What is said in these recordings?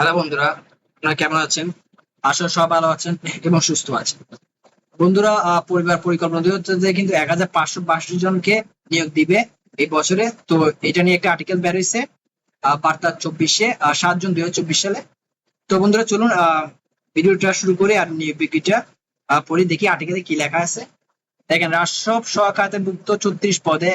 Hello বন্ধুরা আপনারা কেমন আছেন? করি সব ভালো আছেন এবং সুস্থ আছেন। বন্ধুরা পরিবার পরিকল্পনা অধিদপ্তর কিন্তু এক হাজার পাঁচশো বাষট্টি জনকে নিয়োগ দিবে এই বছরে। তো এটা নিয়ে একটা আর্টিকেল বের হয়েছে বার্তা চব্বিশে সাত জুন দুই হাজার চব্বিশ সালে। তো বন্ধুরা চলুন ভিডিওটা শুরু করে আর নিয়োগ আহ, পড়ি দেখি আর্টিকেলে কি লেখা আছে। দেখেন রাষ্ট্র সহখাতেভুক্ত ছত্রিশ পদে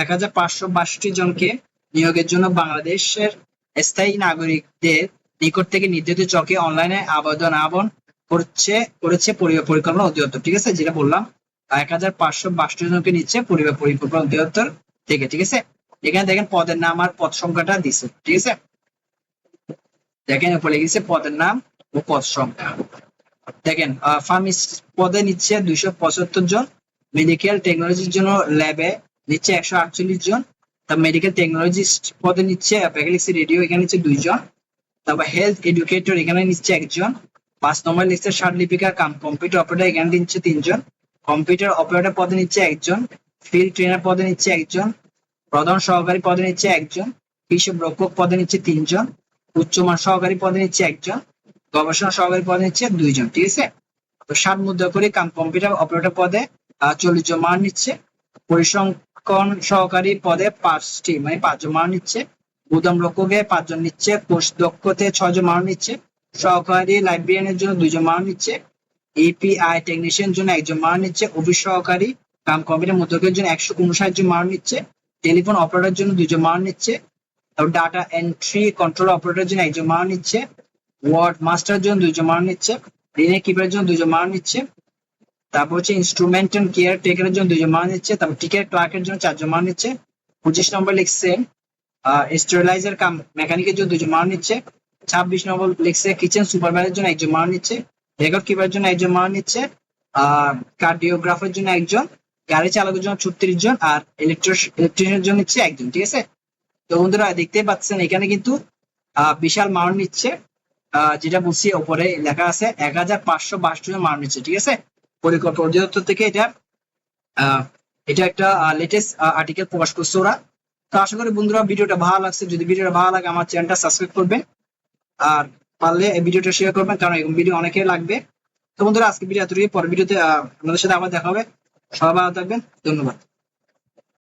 এক হাজার পাঁচশো বাষট্টি জনকে নিয়োগের জন্য বাংলাদেশের স্থায়ী নাগরিকদের নিকট থেকে নির্ধারিত চকে অনলাইনে আবেদন আহ্বান করছে, করেছে পরিকল্পনা অধিদপ্তর। ঠিক আছে? যেটা বললাম, এক হাজার পাঁচশো বাষট্টি জনকে নিচ্ছে পরিবার পরিকল্পনা অধিদপ্তর থেকে, ঠিক আছে? এখানে দেখেন পদের নাম আর পদ সংখ্যাটা দিছে, ঠিক আছে? দেখেন উপরে লিখেছে পদের নাম ও পদ সংখ্যা। দেখেন ফার্মিস্ট পদে নিচ্ছে দুইশো পঁচাত্তর জন মেডিকেল টেকনোলজির জন্য ল্যাবে নিচ্ছে একশো আটচল্লিশ জন তারপর মেডিকেল টেকনোলজিস্ট পদে নিচ্ছে প্যাকেলিক্সি রেডিও এখানে নিচ্ছে দুইজন। তারপর হেলথ এডুকেটর এখানে নিচ্ছে একজন। পাঁচ নম্বর লিস্টের ষাট লিপিকা কাম কম্পিউটার অপারেটর এখানে নিচ্ছে তিনজন। কম্পিউটার অপারেটর পদে নিচ্ছে একজন। ফিল্ড ট্রেনার পদে নিচ্ছে একজন। প্রধান সহকারী পদে নিচ্ছে একজন। হিসাব রক্ষক পদে নিচ্ছে তিনজন। উচ্চমান সহকারী পদে নিচ্ছে একজন। গবেষণা সহকারী পদে নিচ্ছে দুইজন, ঠিক আছে? তো ষাট মুদ্রা করে কাম কম্পিউটার অপারেটর পদে চল্লিশ জন মান নিচ্ছে। পরিসংখ্যান সহকারী পদে পাঁচটি মানে পাঁচজন মান নিচ্ছে। গুদাম রক্ষকে পাঁচজন নিচ্ছে কোষ দক্ষতে ছয়জন মান নিচ্ছে, সহকারী লাইব্রেরিয়ানের জন্য দুইজন মান নিচ্ছে, এপিআই টেকনিশিয়ান জন্য একজন মান নিচ্ছে, অফিস সহকারী, কাম কম্পিউটার মুদ্রকের জন্য একশো উনষাট জন মান নিচ্ছে, টেলিফোন অপারেটরের জন্য দুইজন মান নিচ্ছে ডাটা এন্ট্রি কন্ট্রোল অপারেটরের জন্য একজন মান নিচ্ছে ওয়ার্ড মাস্টার জন্য দুইজন মান নিচ্ছে ঋণের কিপারের জন্য দুইজন মান নিচ্ছে তারপর হচ্ছে ইনস্ট্রুমেন্ট এন্ড কেয়ার টেকারের জন্য দুইজন মান নিচ্ছে, তারপর টিকেট ক্লার্কের জন্য চারজন মান নিচ্ছে, পঁচিশ নম্বর লিখছে স্টেরিলাইজার কাম মেকানিকের জন্য দুজন মান নিচ্ছে, ছাব্বিশ নম্বর লিখছে কিচেন সুপারভাইজার জন্য একজন মান নিচ্ছে রেকর্ড কিপারের জন্য একজন মান নিচ্ছে আহ কার্ডিওগ্রাফের জন্য একজন, গাড়ি চালকের জন্য ছত্রিশ জন, আর ইলেকট্রিশিয়ানের জন্য নিচ্ছে একজন, ঠিক আছে? তো বন্ধুরা দেখতে পাচ্ছেন, এখানে কিন্তু বিশাল মান নিচ্ছে যেটা বলছি, ওপরে লেখা আছে, এক হাজার পাঁচশো বাষট্টি জন মান নিচ্ছে, ঠিক আছে? পরিকল্পনা অধিদপ্তর থেকে এটা এটা একটা লেটেস্ট আর্টিকেল প্রকাশ করছে ওরা। তো আশা করি বন্ধুরা ভিডিওটা ভালো লাগছে। যদি ভিডিওটা ভালো লাগে, আমার চ্যানেলটা সাবস্ক্রাইব করবেন। আর পারলে এই ভিডিওটা শেয়ার করবেন, কারণ এরকম ভিডিও অনেকে লাগবে। তো বন্ধুরা আজকে ভিডিও এতটুকু পরের ভিডিওতে আপনাদের সাথে আবার দেখা হবে। সবাই ভালো থাকবেন। ধন্যবাদ।